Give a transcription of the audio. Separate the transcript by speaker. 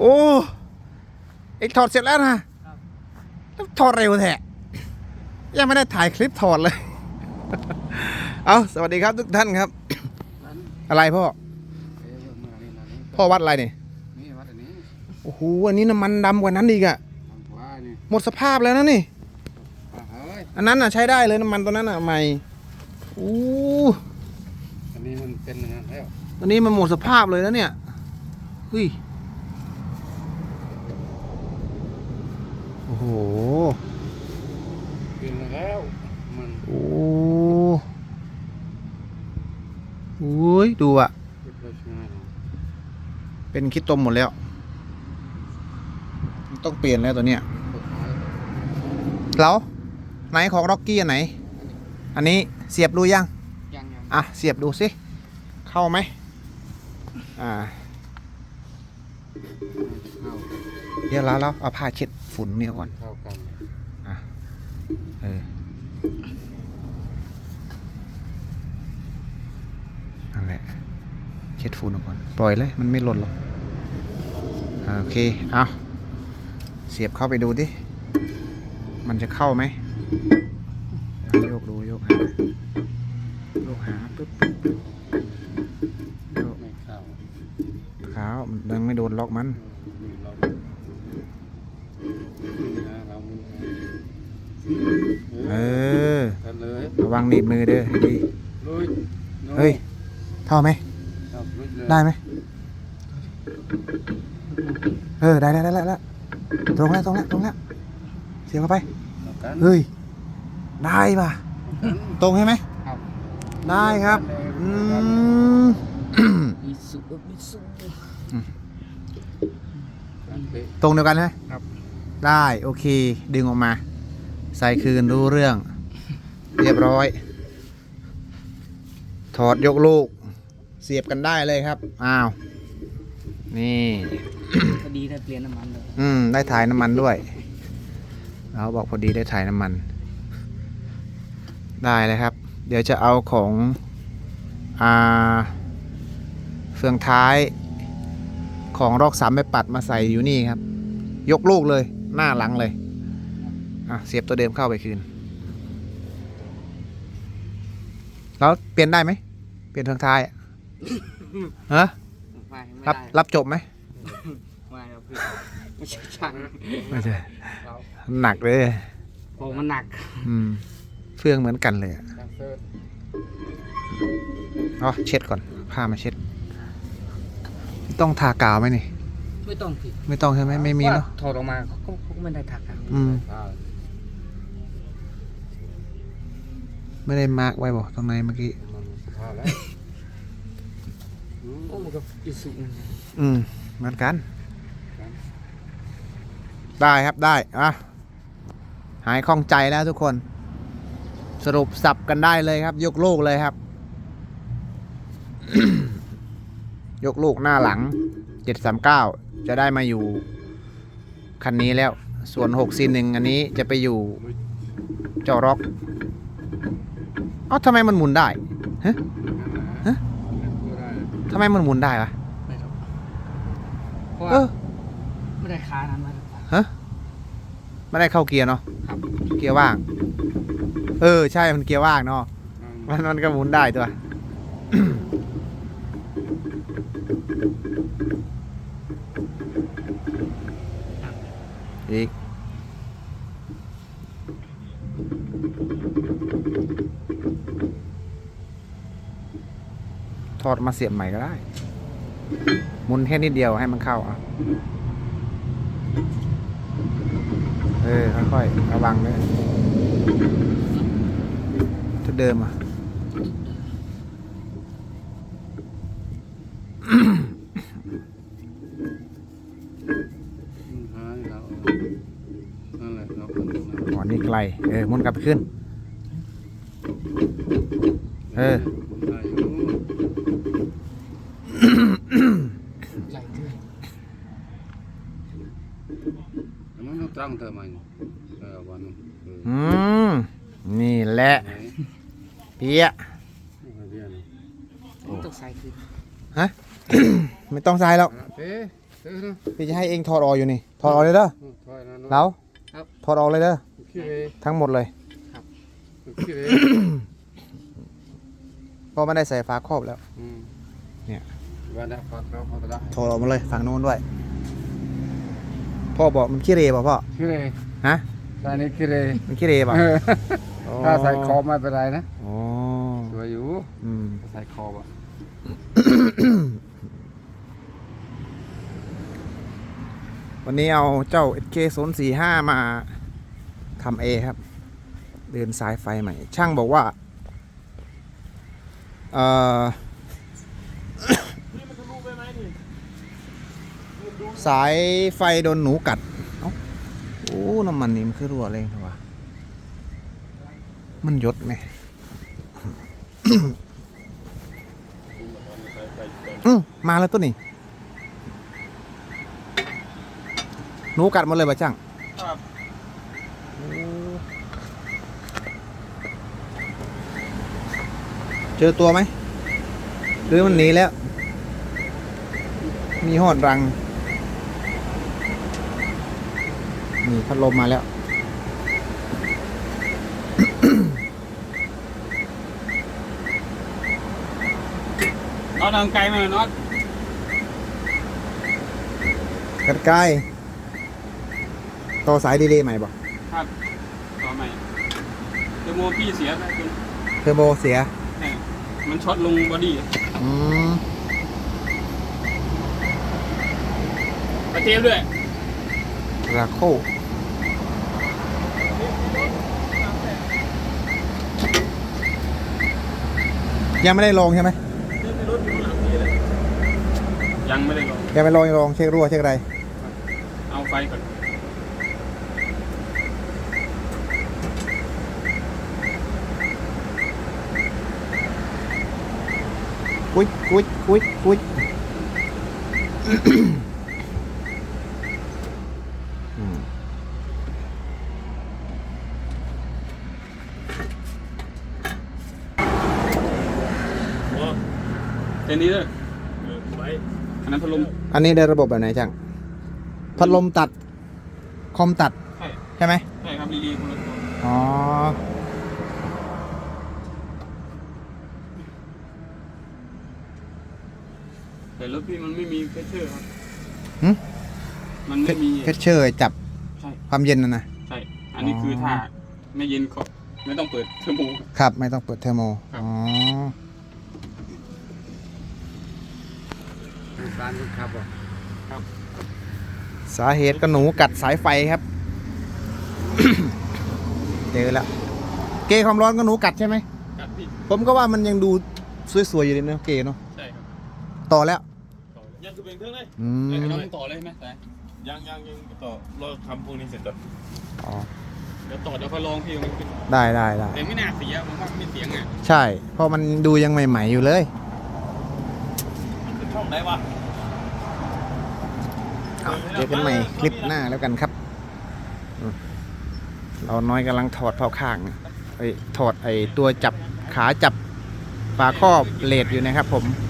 Speaker 1: โอ้เอ็กถอดเสร็จแล้วนะแล้วถอดเร็วแท้ยังไม่ได้ถ่ายคลิปถอดเลย เอาสวัสดีครับทุกท่านครับ อะไรพ่อ
Speaker 2: เอ๊ะมานี่นะนี่
Speaker 1: พ่อวัดอะไรเนี่ย
Speaker 2: นี่วัดอันนี้
Speaker 1: โอ้โห อันนี้น้ำมันดำกว่านั้นอีกอะ
Speaker 2: ทางขวานี่
Speaker 1: หมดสภาพแล้วนะนี่
Speaker 2: อะเฮ้ย
Speaker 1: อันนั้นอะใช้ได้เลยน้ำมันตัวนั้นอะใหม่อู้
Speaker 2: อันนี้มันเป็นอย่างนั้นแล้ว
Speaker 1: ตัวนี้มันหมดสภาพเลยนะเนี่ยเฮ้ย อ้โห
Speaker 2: เปลี่ยนแล้วมัน
Speaker 1: โอ้โอ้ยดูอะ
Speaker 2: เรียบร้อยใช่ไหมเนาะ
Speaker 1: เป็นคิดตมหมดแล้ว ต้องเปลี่ยนแล้วตัวเนี้ย
Speaker 2: สุดท้าย
Speaker 1: แล้วไหนของร็อกกี้อันไหน อันนี้เสียบดูยัง
Speaker 2: ยังยัง
Speaker 1: อะเสียบดูสิ เข้าไหมอ่า
Speaker 2: เข้า
Speaker 1: เดี๋ยวแล้วเราเอาผ้าเช็ด ฝุ่นเนี่ยก่อน
Speaker 2: เข้ากัน
Speaker 1: เออนั่นแหละเช็ดฝุ่นออกก่อน ปล่อยเลยมันไม่หล่นหรอกอ่าโอเค เอาเสียบเข้าไปดูดิ มันจะเข้าไหมอะโยกดูโยกหาโยกหาปึ๊บปึ๊บปึ๊บโยก
Speaker 2: ไม่เข้า
Speaker 1: ขาวมันยังไม่โดนล็อกมัน
Speaker 2: นี่เรานี่นะเรามึง
Speaker 1: เออ
Speaker 2: กันเลย
Speaker 1: ระวังหนีบมือเด้อให้ดี
Speaker 2: ลุย
Speaker 1: เฮ้ยเท่าไหม
Speaker 2: ครับลุยเลย
Speaker 1: ได้ไหมเออได้ได้ได้ได้แล้วตรงแล้วตรงแล้วตรงแล้วเสียบเข้าไป
Speaker 2: เอากัน
Speaker 1: เฮ้ยได้ป่ะ
Speaker 2: เอากัน
Speaker 1: ตรงใช่ไหม
Speaker 2: ครับ
Speaker 1: ได้ครับอืม
Speaker 2: อิสุอิสุ
Speaker 1: อืม
Speaker 2: กันเป๊ะ
Speaker 1: ตรงเดียวกันใช่ไหม
Speaker 2: ครับ
Speaker 1: ได้โอเค ดึงออกมา ใส่คืนรู้เรื่อง เรียบร้อย ถอดยกลูก เสียบกันได้เลยครับ อ้าว นี่
Speaker 3: พอดีได้เปลี่ยนน้ำมันเลย
Speaker 1: อืม ได้ถ่ายน้ำมันด้วยเราบอกพอดีได้ถ่ายน้ำมัน ได้เลยครับ เดี๋ยวจะเอาของอ่าเฟืองท้ายของรอกสามไปปัดมาใส่อยู่นี่ครับ ยกลูกเลยหน้าหลังเลย อะ เสียบตัวเดิมเข้าไปคืน แล้วเปลี่ยนได้ไหม เปลี่ยนเฟืองท้ายอะฮะ
Speaker 3: ไม่ไม่
Speaker 1: รับ
Speaker 3: ได้
Speaker 1: รับจบไหม
Speaker 3: ไม่ครับพี่ไม่ใช่ช่าง
Speaker 1: ไม่ใช่หนักเลย
Speaker 3: ผมมันหนัก
Speaker 1: อืมเฟืองเหมือนกันเลยอะ
Speaker 2: ทางเซิร์ช
Speaker 1: อ๋อเช็ดก่อนผ้ามาเช็ด ต้องทากาวไหมนี่
Speaker 3: ไม่ต้องผิด
Speaker 1: ไม่ต้องใช่ไหมไม่มีเนาะ
Speaker 3: ถอดออกมาเขาก็เขาก็ไม่ได้ถักครับ
Speaker 1: อืม
Speaker 2: ข้า
Speaker 1: ไม่ได้มาร์กไว้บอกตรงไหนเมื่อกี้
Speaker 2: มันข้าวแล้วอืม
Speaker 3: โอ้มันก็อิสุมัน
Speaker 1: อืมเหมือนกัน ได้ครับได้อะหายข้องใจแล้วทุกคน สรุปสับกันได้เลยครับ ยกลูกเลยครับ ยกลูกหน้าหลัง739จะได้มาอยู่ คันนี้แล้ว ส่วน6ซีหนึ่งอันนี้จะไปอยู่เจ้าร็อก เอ้าทำไมมันหมุนได้ฮะฮะ
Speaker 2: พูดได้
Speaker 1: ทำไมมันหมุนได้วะ
Speaker 3: ไม่หรอกเพราะว่า
Speaker 1: เออ
Speaker 3: ไม่ได้ค้านั้นมาหรอก
Speaker 1: ฮะไม่ได้เข้าเกียร์เนาะ
Speaker 3: ครับ
Speaker 1: เกียร์ว่าง เออ ใช่มันเกียร์ว่างเนาะ
Speaker 2: อืม
Speaker 1: มันมันก็หมุนได้ตัว อีก ถอดมาเสียบใหม่ก็ได้มุนแค่นิดเดียวให้มันเข้าอะเออค่อยๆระวังด้วยชุดเดิมอะ
Speaker 2: อ๋
Speaker 1: อนี่ไกล เออมุนกลับไปขึ้น เออ
Speaker 3: ใหญ่ด้วย
Speaker 2: แต่มันต้องตรังเธอไหมเออวันนู้นเออ
Speaker 1: อืมนี่แหละ
Speaker 2: ไหน
Speaker 1: เปียะ
Speaker 2: เอาไปเรียน
Speaker 3: มันต้องใส่คือ
Speaker 1: ไม่ต้องใส่หรอก
Speaker 2: อะเอ๊ะเออนะ
Speaker 1: พี่จะให้เองถอดออกอยู่นี่ถอดออกเลยเด้อ
Speaker 2: ถอยนะ
Speaker 1: เรา
Speaker 3: ครับ
Speaker 1: ถอดออกเลยเด้อ
Speaker 2: ขี้เลย
Speaker 1: ทั้งหมดเลย
Speaker 2: ขี้เลย
Speaker 1: เพ ราะไม่ได้ใส่ฝาครอบแล้ว
Speaker 2: อืม
Speaker 1: เนี่ย
Speaker 2: วันนี้ฝากเราเขาจะได้
Speaker 1: ถอดออกมาเลยฝั่งโน้นด้วย พ่อบอกมันขี้เรป่ะพ่อ
Speaker 2: ขี้เลย
Speaker 1: ฮะ
Speaker 2: ใส่นี่ขี้เลย
Speaker 1: มันขี้เรป่ะ
Speaker 2: เออ
Speaker 1: อ๋อ
Speaker 2: ถ้าใส่คอไม่เป็นไรนะ
Speaker 1: อ๋อ
Speaker 2: สวยอยู่
Speaker 1: อืม
Speaker 2: ใส่คออะ
Speaker 1: วันนี้เอาเจ้า SK 0 4 5 มาทำเอครับ เดินสายไฟใหม่ ช่างบอกว่า เอ่อสายไฟโดนหนูกัดเอ้าโอ้ น้ำมันนี่มันคือรั่วเลยนะวะมันยดไหมอืมมาแล้วตัวนี้ หนูกัดหมดเลยป่ะช่าง
Speaker 2: ครับ
Speaker 1: เจอตัวไหม หรือมันหนีแล้ว มีหอดรัง นี่พัดลมมาแล้ว
Speaker 2: น็อตทางไกลมาน็อต
Speaker 1: กัดใกล้ต่อสายดีเลย์ใหม่บอก
Speaker 2: ครับ ต่อใหม่เดโมพี่เสียไปคุณ
Speaker 1: เทอร์โบเสีย
Speaker 2: มันช็อตลงบอดี้
Speaker 1: อืม
Speaker 2: ประเทศด้วย
Speaker 1: ราโคยังไม่ได้ลองใช่ไหม
Speaker 2: ยังไม่ได้ลง
Speaker 1: ยังไม่ลองยังลองเช็ครั่วเช็คอะไร
Speaker 2: เอาไฟก่อน
Speaker 1: กุ๊ยกุ๊ยกุ๊ยกุ๊ยอืม
Speaker 2: เจนนี้ด้วยอันนั้นพัดลม
Speaker 1: อันนี้ได้ระบบแบบไหนจังพัดลมตัด คอมตัด
Speaker 2: ใช่
Speaker 1: ใช่ไหม
Speaker 2: ใช่ครับรีลีคนละตัว
Speaker 1: อ๋อ
Speaker 2: แต่รถพี่มันไม่มีเพชเชอร์ครับ
Speaker 1: หึ
Speaker 2: มันไม่มี
Speaker 1: เพชเชอร์จับ
Speaker 2: ใช่
Speaker 1: ความเย็นนะนะ
Speaker 2: ใช่ อันนี้คือถ้าไม่เย็นก็ไม่ต้องเปิดเทอร์โม
Speaker 1: ครับ ไม่ต้องเปิดเทอร์โม
Speaker 2: ครับ
Speaker 1: อ๋อ
Speaker 2: การครับครับ
Speaker 1: สาเหตุก็หนูกัดสายไฟครับ เจอแล้ว เกยความร้อนก็หนูกัดใช่ไหม
Speaker 2: ครับพี่
Speaker 1: ผมก็ว่ามันยังดูสวยๆอยู่เลยเนอะเกเนาะ
Speaker 2: ใช่ครับ
Speaker 1: ต่อแล้ว
Speaker 4: ยังคือเป็นเครื่องเลย
Speaker 1: อื
Speaker 2: เอ้ย
Speaker 1: ม
Speaker 2: น้องต่อเลยไหมแต่
Speaker 4: ยังยังยังต่อเราทำพวกนี้เสร็จก่อน
Speaker 1: อ๋อ
Speaker 2: เดี๋ยวต่อเดี๋ยวพอลองพี่มันขึ้น
Speaker 1: ได้ได้ได้
Speaker 2: แต่ไม่น่าเสียผมว่าไม่เสียงอะ
Speaker 1: ใช่ เพราะมันดูยังใหม่ๆอยู่เลย
Speaker 4: มันคือช่องไหนวะ
Speaker 1: เอาเจอกันใหม่คลิปหน้าแล้วกันครับอืมเราน้อยกำลังถอดเผาข้างนะไอ้ยถอดไอ้ตัวจับขาจับฝาครอบเลดอยู่นะครับผมอะ